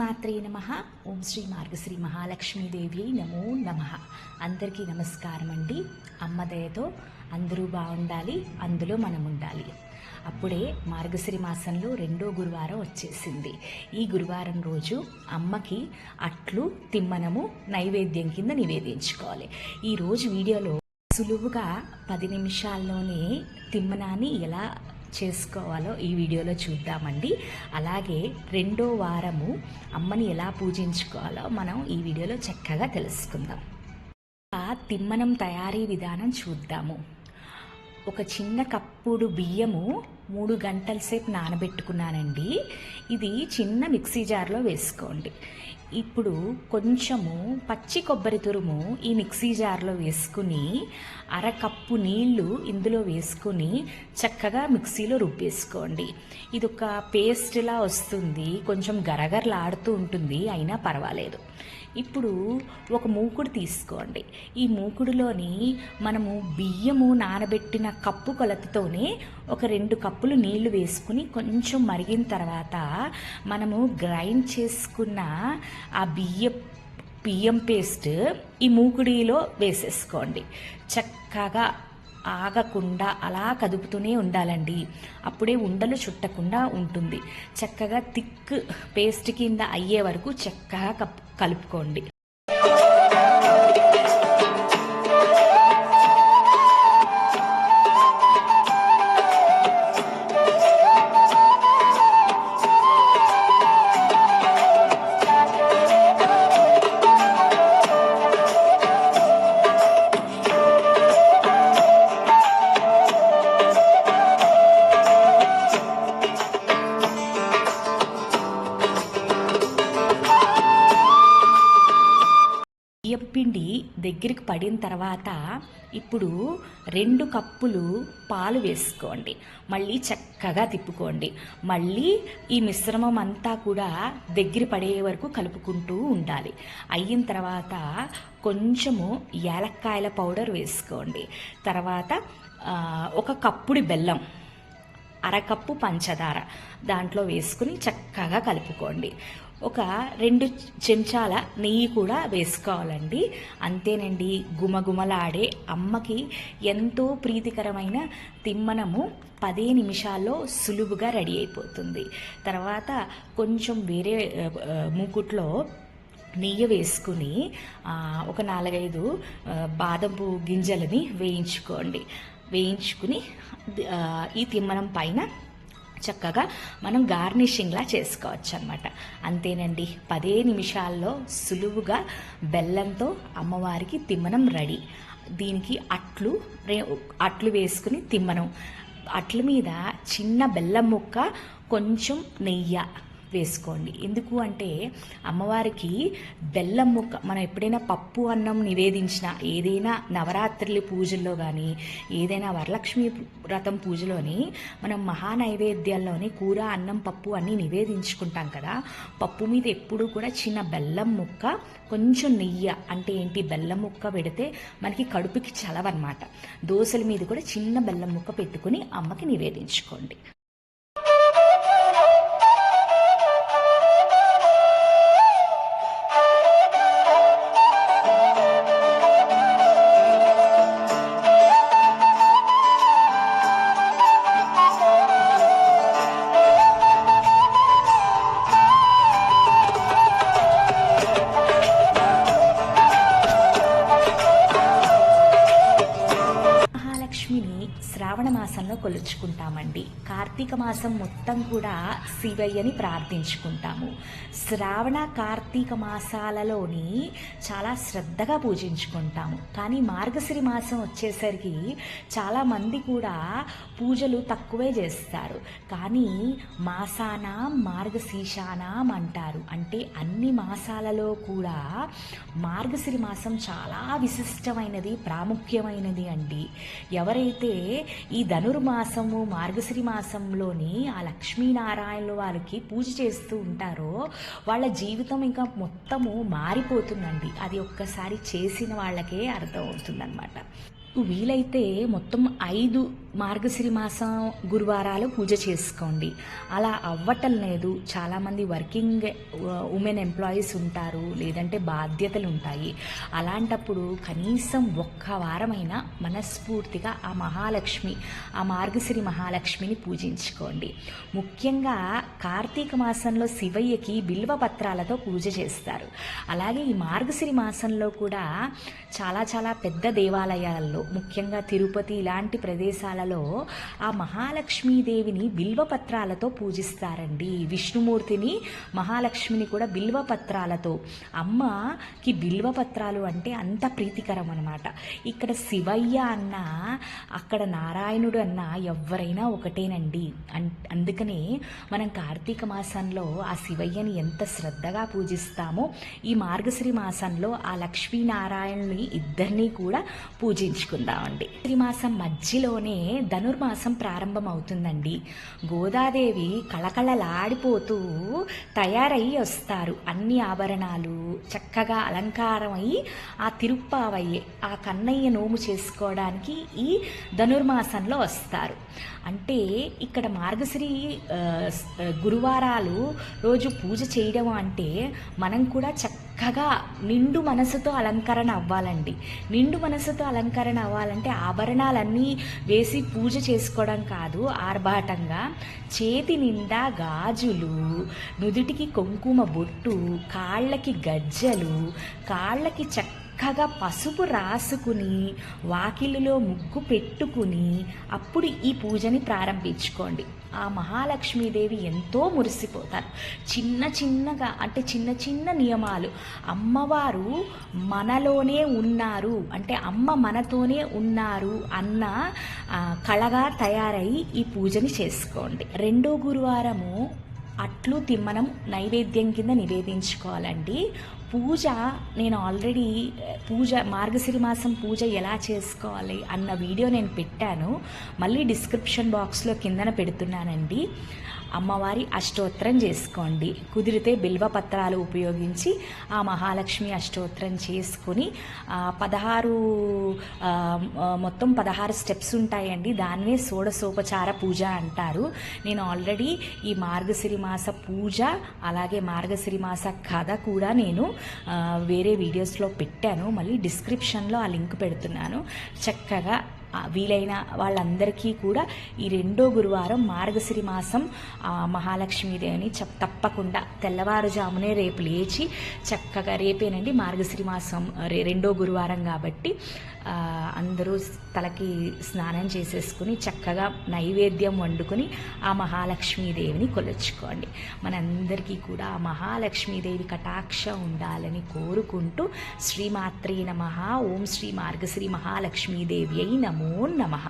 మాత్రే నమ. ఓం శ్రీ మార్గశ్రీ మహాలక్ష్మీదేవి నమో నమ. అందరికీ నమస్కారం అండి. అమ్మ దయతో అందరూ బాగుండాలి అందులో మనం ఉండాలి అప్పుడే మార్గశ్రీ మాసంలో రెండో గురువారం వచ్చేసింది. ఈ గురువారం రోజు అమ్మకి అట్లు తిమ్మనము నైవేద్యం కింద నివేదించుకోవాలి. ఈ రోజు వీడియోలో సులువుగా పది నిమిషాల్లోనే తిమ్మనాన్ని ఎలా చేసుకోవాలో ఈ వీడియోలో చూద్దామండి. అలాగే రెండో వారము అమ్మని ఎలా పూజించుకోవాలో మనం ఈ వీడియోలో చక్కగా తెలుసుకుందాం. ఆ తిమ్మనం తయారీ విధానం చూద్దాము. ఒక చిన్న కప్పుడు బియ్యము మూడు గంటల సేపు నానబెట్టుకున్నానండి. ఇది చిన్న మిక్సీ జార్లో వేసుకోండి. ఇప్పుడు కొంచెము పచ్చి కొబ్బరి తురుము ఈ మిక్సీ జార్లో వేసుకుని అరకప్పు నీళ్ళు ఇందులో వేసుకుని చక్కగా మిక్సీలో రుబ్బేసుకోండి. ఇది ఒక పేస్ట్లా వస్తుంది. కొంచెం గరగరలాడుతూ ఉంటుంది. అయినా పర్వాలేదు. ఇప్పుడు ఒక మూకుడు తీసుకోండి. ఈ మూకుడులోని మనము బియ్యము నానబెట్టిన కప్పు కొలతతోనే ఒక రెండు కప్పులు నీళ్ళు వేసుకుని కొంచెం మరిగిన తర్వాత మనము గ్రైండ్ చేసుకున్న ఆ బియ్య బియ్యం పేస్ట్ ఈ మూకుడిలో వేసేసుకోండి. చక్కగా ఆగకుండా అలా కదుపుతూనే ఉండాలండి. అప్పుడే ఉండలు చుట్టకుండా ఉంటుంది. చక్కగా థిక్ పేస్ట్ కింద అయ్యే వరకు చక్కగా కప్పు కలుపుకోండి. దగ్గరికి పడిన తర్వాత ఇప్పుడు రెండు కప్పులు పాలు వేసుకోండి. మళ్ళీ చక్కగా తిప్పుకోండి. మళ్ళీ ఈ మిశ్రమం అంతా కూడా దగ్గర పడే వరకు కలుపుకుంటూ ఉండాలి. అయిన తర్వాత కొంచెము యాలక్కాయల పౌడర్ వేసుకోండి. తర్వాత ఒక కప్పుడి బెల్లం అరకప్పు పంచదార దాంట్లో వేసుకుని చక్కగా కలుపుకోండి. ఒక రెండు చెంచాల నెయ్యి కూడా వేసుకోవాలండి. అంతేనండి గుమగుమలాడే అమ్మకి ఎంతో ప్రీతికరమైన తిమ్మనము పదే నిమిషాల్లో సులువుగా రెడీ అయిపోతుంది. తర్వాత కొంచెం వేరే మూకుట్లో నెయ్యి వేసుకుని ఒక నాలుగైదు ఆ, బాదంపు గింజలని వేయించుకోండి. వేయించుకుని ఈ తిమ్మనం పైన చక్కగా మనం గార్నిషింగ్లా చేసుకోవచ్చు అనమాట అంతేనండి పదే నిమిషాల్లో సులువుగా బెల్లంతో అమ్మవారికి తిమ్మనం రెడీ. దీనికి అట్లు రే అట్లు వేసుకుని తిమ్మనం. అట్ల మీద చిన్న బెల్లం ముక్క కొంచెం నెయ్యి వేసుకోండి. ఎందుకు అంటే అమ్మవారికి బెల్లం ముక్క మనం ఎప్పుడైనా పప్పు అన్నం నివేదించిన ఏదైనా నవరాత్రుల పూజల్లో కానీ ఏదైనా వరలక్ష్మి వ్రతం పూజలోని మనం మహా నైవేద్యాల్లోని కూర అన్నం పప్పు అన్నీ నివేదించుకుంటాం కదా. పప్పు మీద ఎప్పుడు కూడా చిన్న బెల్లం ముక్క కొంచెం నెయ్యి అంటే ఏంటి? బెల్లం ముక్క పెడితే మనకి కడుపుకి చలవన్నమాట. దోశల మీద కూడా చిన్న బెల్లం ముక్క పెట్టుకుని అమ్మకి నివేదించుకోండి. కొలుచుకుంటామండి. కార్తీక మాసం మొత్తం కూడా శివయ్యని ప్రార్థించుకుంటాము. శ్రావణ కార్తీక మాసాలలోని చాలా శ్రద్ధగా పూజించుకుంటాము. కానీ మార్గశిరి మాసం వచ్చేసరికి చాలామంది కూడా పూజలు తక్కువే చేస్తారు. కానీ మాసాన మార్గశీషానం అంటారు. అంటే అన్ని మాసాలలో కూడా మార్గశిరి మాసం చాలా విశిష్టమైనది ప్రాముఖ్యమైనది అండి. ఎవరైతే ఈ మాసము మార్గశ్రీ మాసంలోని ఆ లక్ష్మీనారాయణుల వారికి పూజ చేస్తూ ఉంటారో వాళ్ళ జీవితం ఇంకా మొత్తము మారిపోతుందండి. అది ఒక్కసారి చేసిన వాళ్ళకే అర్థమవుతుందన్నమాట. అవుతుందన్నమాట వీలైతే మొత్తం ఐదు మార్గశిరి మాసం గురువారాలు పూజ చేసుకోండి. అలా అవ్వటం లేదు. చాలామంది వర్కింగ్ ఉమెన్ ఎంప్లాయీస్ ఉంటారు లేదంటే బాధ్యతలు ఉంటాయి. అలాంటప్పుడు కనీసం ఒక్క వారమైనా మనస్ఫూర్తిగా ఆ మహాలక్ష్మి ఆ మార్గశిరి మహాలక్ష్మిని పూజించుకోండి. ముఖ్యంగా కార్తీక మాసంలో శివయ్యకి బిల్వ పత్రాలతో పూజ చేస్తారు. అలాగే ఈ మార్గశిరి మాసంలో కూడా చాలా చాలా పెద్ద దేవాలయాల్లో ముఖ్యంగా తిరుపతి ఇలాంటి ప్రదేశాలలో ఆ మహాలక్ష్మీదేవిని బిల్వపత్రాలతో పూజిస్తారండి. విష్ణుమూర్తిని మహాలక్ష్మిని కూడా బిల్వపత్రాలతో. అమ్మకి బిల్వపత్రాలు అంటే అంత ప్రీతికరం అనమాట ఇక్కడ శివయ్య అన్న అక్కడ నారాయణుడు అన్న ఎవరైనా ఒకటేనండి. అన్ అందుకనే మనం కార్తీక మాసంలో ఆ శివయ్యని ఎంత శ్రద్ధగా పూజిస్తామో ఈ మార్గశ్రీ మాసంలో ఆ లక్ష్మీనారాయణుని ఇద్దరినీ కూడా పూజించుకుందామండి తెలుసుకుందామండి మాసం మధ్యలోనే ధనుర్మాసం ప్రారంభం అవుతుందండి గోదాదేవి కళకళలాడిపోతూ తయారయ్యి వస్తారు. అన్ని ఆభరణాలు చక్కగా అలంకారం అయి ఆ తిరుప్పావయ్యే ఆ కన్నయ్య నోము చేసుకోవడానికి ఈ ధనుర్మాసంలో వస్తారు. అంటే ఇక్కడ మార్గశ్రీ గురువారాలు రోజు పూజ చేయడం అంటే మనం కూడా చక్క చక్కగా నిండు మనసుతో అలంకరణ అవ్వాలండి. నిండు మనసుతో అలంకరణ అవ్వాలంటే ఆభరణాలన్నీ వేసి పూజ చేసుకోవడం కాదు ఆర్భాటంగా. చేతి నిండా గాజులు నుదుటికి కుంకుమ బొట్టు కాళ్ళకి గజ్జలు కాళ్ళకి చక్కగా పసుపు రాసుకుని వాకిలిలో ముగ్గు పెట్టుకుని అప్పుడు ఈ పూజని ప్రారంభించుకోండి. ఆ మహాలక్ష్మీదేవి ఎంతో మురిసిపోతారు. చిన్న చిన్నగా అంటే చిన్న చిన్న నియమాలు. అమ్మవారు మనలోనే ఉన్నారు అంటే అమ్మ మనతోనే ఉన్నారు అన్న కళగా తయారై ఈ పూజని చేసుకోండి. రెండో గురువారము అట్లు తిమ్మనం నైవేద్యం కింద నివేదించుకోవాలండి. పూజ నేను ఆల్రెడీ పూజ మార్గశిరి మాసం పూజ ఎలా చేసుకోవాలి అన్న వీడియో నేను పెట్టాను. మళ్ళీ డిస్క్రిప్షన్ బాక్స్లో కిందన పెడుతున్నానండి. అమ్మవారి అష్టోత్తరం చేసుకోండి. కుదిరితే బిల్వ పత్రాలు ఉపయోగించి ఆ మహాలక్ష్మి అష్టోత్తరం చేసుకుని పదహారు మొత్తం పదహారు స్టెప్స్ ఉంటాయండి. దాన్నే షోడశోపచార పూజ అంటారు. నేను ఆల్రెడీ ఈ మార్గశిరి మాస పూజ అలాగే మార్గశిరి మాస కథ కూడా నేను వేరే వీడియోస్లో పెట్టాను. మళ్ళీ డిస్క్రిప్షన్లో ఆ లింక్ పెడుతున్నాను. చక్కగా వీలైన వాళ్ళందరికీ కూడా ఈ రెండో గురువారం మార్గశిరి మాసం మహాలక్ష్మీదేవిని చెప్ తప్పకుండా తెల్లవారుజామునే రేపు లేచి చక్కగా రేపేనండి మార్గశిరి మాసం రే రెండో గురువారం కాబట్టి అందరూ తలకి స్నానం చేసేసుకుని చక్కగా నైవేద్యం వండుకొని ఆ మహాలక్ష్మీదేవిని కొలుచుకోండి. మనందరికీ కూడా ఆ మహాలక్ష్మీదేవి కటాక్ష ఉండాలని కోరుకుంటూ శ్రీమాత్రి నమ. ఓం శ్రీ మార్గశ్రీ మహాలక్ష్మీదేవి అయి నమో నమః